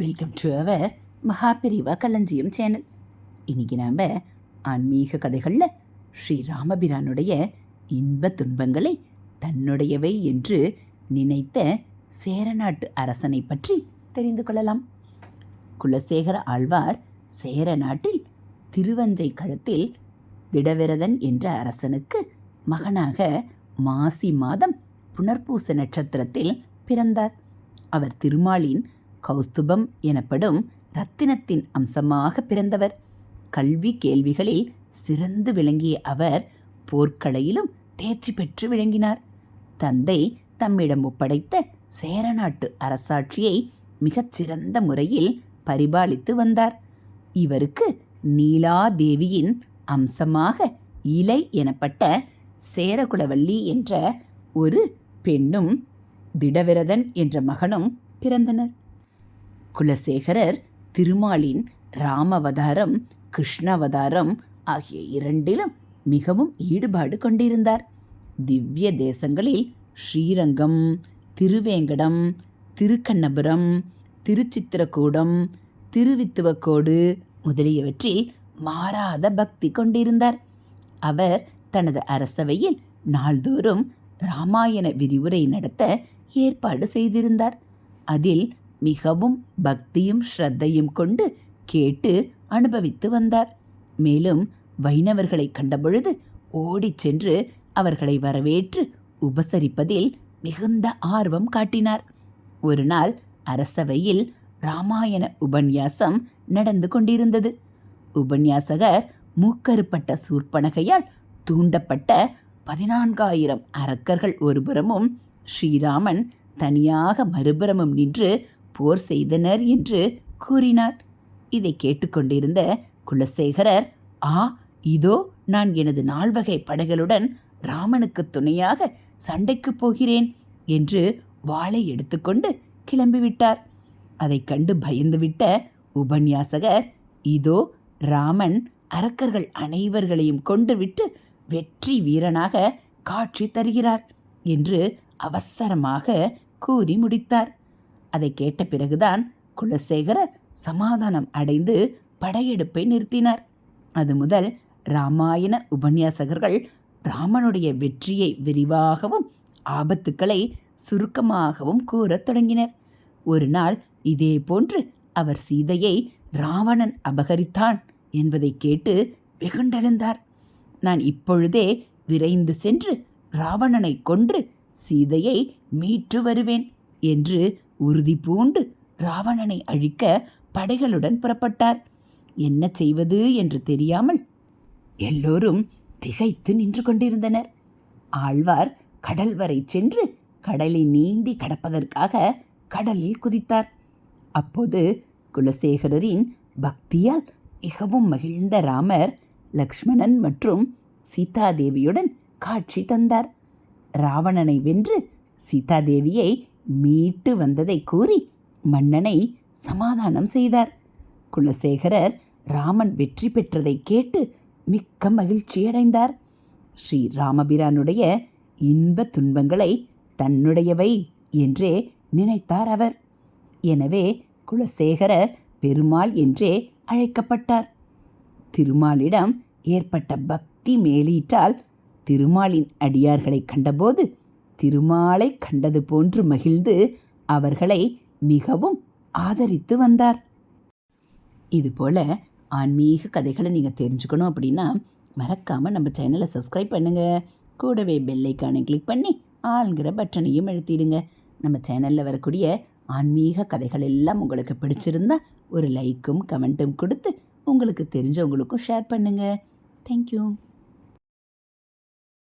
Welcome to our Mahaperiyava களஞ்சியம் channel இன்றைக்கி நாம் ஆன்மீக கதைகளில் ஸ்ரீ ராமபிரானுடைய இன்ப துன்பங்களை தன்னுடையவை என்று நினைத்த சேரநாட்டு அரசனை பற்றி தெரிந்து கொள்ளலாம். குலசேகர ஆழ்வார் சேர நாட்டில் திருவஞ்சை கழுத்தில் திடவிரதன் என்ற அரசனுக்கு மகனாக மாசி மாதம் புனர்பூச நட்சத்திரத்தில் பிறந்தார். அவர் திருமாலின் கௌஸ்துபம் எனப்படும் ரத்தினத்தின் அம்சமாக பிறந்தவர். கல்வி கேள்விகளில் சிறந்து விளங்கிய அவர் போர்க்கலையிலும் தேர்ச்சி பெற்று விளங்கினார். தந்தை தம்மிடம் ஒப்படைத்த சேரநாட்டு அரசாட்சியை மிகச்சிறந்த முறையில் பரிபாலித்து வந்தார். இவருக்கு நீலாதேவியின் அம்சமாக இலை எனப்பட்ட சேரகுலவல்லி என்ற ஒரு பெண்ணும் திடவிரதன் என்ற மகனும் பிறந்தனர். குலசேகரர் திருமாலின் ராமவதாரம் கிருஷ்ணாவதாரம் ஆகிய இரண்டிலும் மிகவும் ஈடுபாடு கொண்டிருந்தார். திவ்ய தேசங்களில் ஸ்ரீரங்கம் திருவேங்கடம் திருக்கண்ணபுரம் திருச்சித்திரக்கூடம் திருவித்துவக்கோடு முதலியவற்றில் மாறாத பக்தி கொண்டிருந்தார். அவர் தனது அரசவையில் நாள்தோறும் ராமாயண விரிவுரை நடத்த ஏற்பாடு செய்திருந்தார். அதில் மிகவும் பக்தியும் ஸ்ரத்தையும் கொண்டு கேட்டு அனுபவித்து வந்தார். மேலும் வைணவர்களை கண்டபொழுது ஓடிச் சென்று அவர்களை வரவேற்று உபசரிப்பதில் மிகுந்த ஆர்வம் காட்டினார். ஒரு நாள் அரசவையில் ராமாயண உபன்யாசம் நடந்து கொண்டிருந்தது. உபன்யாசகர் மூக்கருப்பட்ட சூர்பனகையால் தூண்டப்பட்ட பதினான்காயிரம் அரக்கர்கள் ஒருபுறமும் ஸ்ரீராமன் தனியாக மறுபுறமும் நின்று போர் செய்தனர் என்று கூறினார். இதை கேட்டுக்கொண்டிருந்த குலசேகரர் ஆ இதோ நான் எனது நால்வகை படைகளுடன் ராமனுக்கு துணையாக சண்டைக்கு போகிறேன் என்று வாளை எடுத்துக்கொண்டு கிளம்பிவிட்டார். அதைக் கண்டு பயந்துவிட்ட உபன்யாசகர் இதோ ராமன் அரக்கர்கள் அனைவர்களையும் கொண்டு விட்டு வெற்றி வீரனாக காட்சி தருகிறார் என்று அவசரமாக கூறி முடித்தார். அதை கேட்ட பிறகுதான் குலசேகரர் சமாதானம் அடைந்து படையெடுப்பை நிறுத்தினார். அது முதல் ராமாயண உபன்யாசகர்கள் ராமனுடைய வெற்றியை விரிவாகவும் ஆபத்துக்களை சுருக்கமாகவும் கூறத் தொடங்கினர். ஒரு நாள் இதே போன்று அவர் சீதையை ராவணன் அபகரித்தான் என்பதை கேட்டு வெகுண்டெழுந்தார். நான் இப்பொழுதே விரைந்து சென்று ராவணனை கொன்று சீதையை மீட்டு வருவேன் என்று உறுதி பூண்டு ராவணனை அழிக்க படைகளுடன் புறப்பட்டார். என்ன செய்வது என்று தெரியாமல் எல்லோரும் திகைத்து நின்று கொண்டிருந்தனர். ஆழ்வார் கடல் வரை சென்று கடலை நீந்தி கடப்பதற்காக கடலில் குதித்தார். அப்போது குலசேகரரின் பக்தியால் மிகவும் மகிழ்ந்த ராமர் லக்ஷ்மணன் மற்றும் சீதாதேவியுடன் காட்சி தந்தார். ராவணனை வென்று சீதாதேவியை மீட்டு வந்ததை கூறி மன்னனை சமாதானம் செய்தார். குலசேகரர் ராமன் வெற்றி பெற்றதை கேட்டு மிக்க மகிழ்ச்சியடைந்தார். ஸ்ரீ ராமபிரானுடைய இன்ப துன்பங்களை தன்னுடையவை என்றே நினைத்தார் அவர். எனவே குலசேகரர் பெருமாள் என்றே அழைக்கப்பட்டார். திருமாலிடம் ஏற்பட்ட பக்தி மேலீட்டால் திருமாலின் அடியார்களை கண்டபோது திருமாலை கண்டது போன்று மகிழ்ந்து அவர்களை மிகவும் ஆதரித்து வந்தார். இதுபோல் ஆன்மீக கதைகளை நீங்கள் தெரிஞ்சுக்கணும் அப்படின்னா மறக்காமல் நம்ம சேனலை சப்ஸ்கிரைப் பண்ணுங்கள் கூடவே பெல்லைக்கானை கிளிக் பண்ணி ஆளுங்கிற பட்டனையும் எழுத்திடுங்க நம்ம சேனலில் வரக்கூடிய ஆன்மீக கதைகள் எல்லாம் உங்களுக்கு பிடிச்சிருந்தா ஒரு லைக்கும் கமெண்ட்டும் கொடுத்து உங்களுக்கு தெரிஞ்சவங்களுக்கும் ஷேர் பண்ணுங்கள் தேங்க்யூ